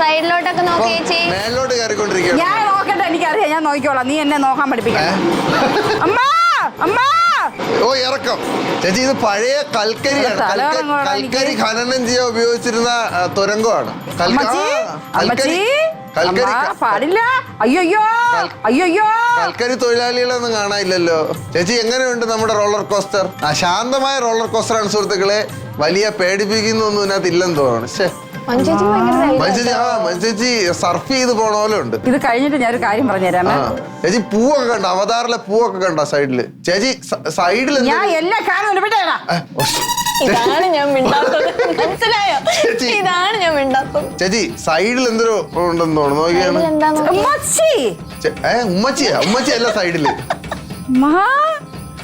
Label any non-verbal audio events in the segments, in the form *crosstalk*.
സൈഡിലോട്ടൊക്കെ നോക്കി ചേച്ചി. മേലോട്ട് കയറിക്കൊണ്ടിരിക്കുകയാണ്. ഞാൻ നോക്കട്ടെ എനിക്കറിയാം. ഞാൻ നോക്കിക്കോളാം. നീ എന്നെ നോക്കാൻ പഠിപ്പിക്കണം. അമ്മ! അമ്മ! ഓ ഇറക്കം. ചേച്ചി ഇത് പഴയ കൽക്കരിയാണ്. കൽക്കരി ഖനനം ചെയ്യാൻ ഉപയോഗിച്ചിരുന്ന തുരങ്കമാണ്. കൽക്കരി പാടില്ല. അയ്യോ അയ്യോ കൽക്കരി തൊഴിലാളികളൊന്നും കാണാനില്ലല്ലോ. ചേച്ചി എങ്ങനെയുണ്ട് നമ്മുടെ റോളർ കോസ്റ്റർ? ആ ശാന്തമായ റോളർ കോസ്റ്റർ ആണ് സുഹൃത്തുക്കളെ. വലിയ പേടിപ്പിക്കുന്നൊന്നും ഇതിനകത്ത് ഇല്ലെന്ന് തോന്നുന്നു. ശ്ശേ. മനുഷ്യജി ആ. മനുഷ്യജി സർഫ് ചെയ്ത് പോണ പോലെ ഉണ്ട്. ഇത് കഴിഞ്ഞിട്ട് ഞാൻ ഒരു കാര്യം പറഞ്ഞുതരാമേ ചേച്ചി പൂവൊക്കെ കണ്ട അവതാറിലെ പൂവൊക്കെ കണ്ട സൈഡിൽ? ചേച്ചി സൈഡിൽ ഞാൻ എല്ലാം കാണുന്നുണ്ട് വിട്ടേടാ. ഇതാണ് ഞാൻ *laughs* മിണ്ടാത്തത്. മനസ്സിലായോ? ചേച്ചി. ഇതാണ് ഞാൻ മിണ്ടാത്തത്. ചേച്ചി സൈഡിൽ എന്തോ ഉണ്ടെന്ന് തോന്നുന്നു? നോക്കിയാണ് ഉമ്മച്ചി. ഏ ഉമ്മച്ചിയാ? ഉമ്മച്ചി അല്ല സൈഡിൽ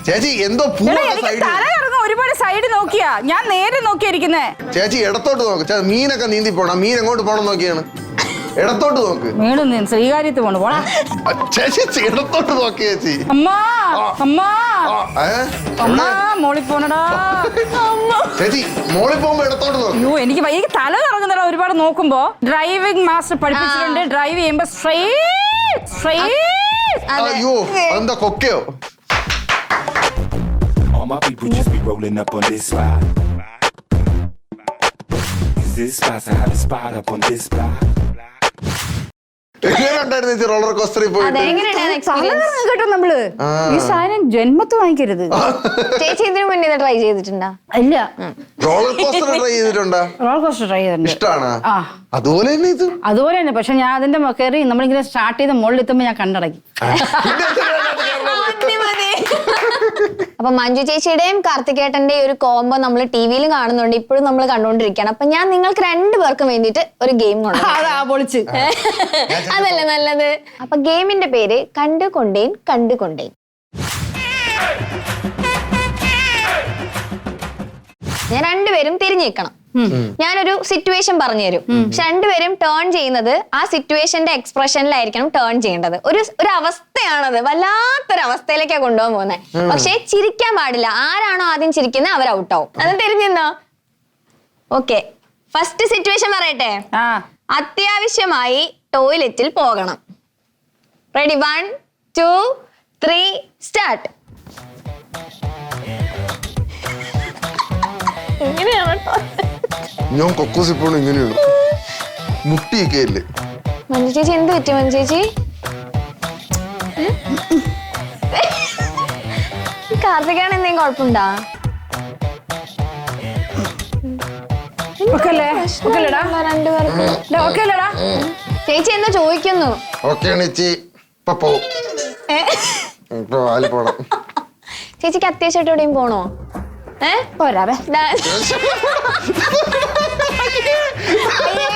ചേച്ചി എന്തോ പൂവ് പൂവൊക്കെ സൈഡിൽ ഒരുപാട് സൈഡ് നോക്കിയാ. ഞാൻ നേരെ നോക്കിയിരിക്കുന്നേ ചേച്ചി ഇടത്തോട്ട് നോക്ക്. ചേ, മീനൊക്കെ നീന്തി പോണം. മീൻ എങ്ങോട്ട് പോണം നോക്കിയാണ്. ഇടത്തോട്ട് നോക്ക്. വീണ്ടും നീ ശ്രീകാര്യത്ത് പോണു. പോടാ. ആ, ചേച്ചി ചെ- ഇടത്തോട്ട് നോക്ക് ചേച്ചി. അമ്മാ അമ്മാ. ആ, ഏ? അമ്മ മോളി പോണടാ. ചേച്ചി മോളിൽ പോകുമ്പോ ഇടത്തോട്ട് നോക്ക്. അയ്യോ എനിക്ക് വയ്യ- എനിക്ക് തല കറങ്ങുന്നടാ ഒരുപാട് നോക്കുമ്പോ. ഡ്രൈവിംഗ് മാസ്റ്റർ പഠിപ്പിച്ചിട്ടുണ്ട്. ഡ്രൈവ് ചെയ്യുമ്പോ സ്ട്രൈറ്റ് സ്ട്രൈറ്റ് അതെ. അയ്യോ അതെന്താ കൊക്കയോ? All my people just be rolling up on this spot. Cause this spot's a hot spot up on this block. Roller കോസ്റ്ററിൽ പോയിട്ട്? കേട്ടോ നമ്മൾ. ഈ സാധനം ജന്മത്ത് വാങ്ങിക്കരുത്. ചേച്ചി ഇതിനു മുന്നേ ട്രൈ ചെയ്തിട്ടുണ്ടോ? ഇല്ല. റോളർ കോസ്റ്റർ ട്രൈ ചെയ്തിട്ടുണ്ടാ? റോളർ കോസ്റ്റർ ട്രൈ ചെയ്തിട്ടുണ്ട്. ഇഷ്ടാണ്? ആ. അതുപോലെ തന്നെ ഇത്. അതുപോലെ തന്നെ പക്ഷെ ഞാൻ അതിന്റെ കയറി നമ്മളിങ്ങനെ സ്റ്റാർട്ട് ചെയ്ത മുകളിൽ എത്തുമ്പോ ഞാൻ കണ്ടടക്കി അപ്പൊ മഞ്ജു ചേച്ചിയുടെയും കാർത്തികേട്ടന്റെ ഒരു കോംബോ നമ്മൾ ടി വിയിലും കാണുന്നുണ്ട്. ഇപ്പോഴും നമ്മൾ കണ്ടുകൊണ്ടിരിക്കുകയാണ് അപ്പൊ ഞാൻ നിങ്ങൾക്ക് രണ്ടുപേർക്കും വേണ്ടിയിട്ട് ഒരു ഗെയിം കൊണ്ടു അതല്ലേ നല്ലത്. അപ്പൊ ഗെയിമിന്റെ പേര് കണ്ടുകൊണ്ടേൻ കണ്ടുകൊണ്ടേൻ. ഞാൻ രണ്ടുപേരും തിരിഞ്ഞേക്കണം. ഞാനൊരു സിറ്റുവേഷൻ പറഞ്ഞു തരും പക്ഷെ രണ്ടുപേരും ടേൺ ചെയ്യുന്നത് ആ സിറ്റുവേഷന്റെ എക്സ്പ്രഷനിലായിരിക്കണം ടേൺ ചെയ്യേണ്ടത്. ഒരു ഒരു അവസ്ഥയാണത്. വല്ലാത്തൊരു അവസ്ഥയിലേക്കാണ് കൊണ്ടുപോകാൻ പോകുന്നത് പക്ഷെ ചിരിക്കാൻ പാടില്ല. ആരാണോ ആദ്യം ചിരിക്കുന്നത് അവർ ഔട്ടാവും അത് തിരിഞ്ഞോ ഓക്കെ ഫസ്റ്റ് സിറ്റുവേഷൻ പറയട്ടെ. ആ. അത്യാവശ്യമായി ടോയ്ലറ്റിൽ പോകണം. Ready one two three start ഞാൻ കൊക്കോസി ഇപ്പോഴും ഇങ്ങനെയുള്ളു മുട്ടിയൊക്കെ അല്ലേ മഞ്ജു ചേച്ചി എന്ത് പറ്റി മഞ്ജു ചേച്ചി? കാർത്തികാണ് എന്തെങ്കിലും കുഴപ്പമുണ്ടാ? ചേച്ചി എന്താ ചോദിക്കുന്നു. ചേച്ചിക്ക് അത്യാവശ്യമായിട്ട് എവിടെയും പോണോ? ഏ? പോരാ *laughs* ไอ้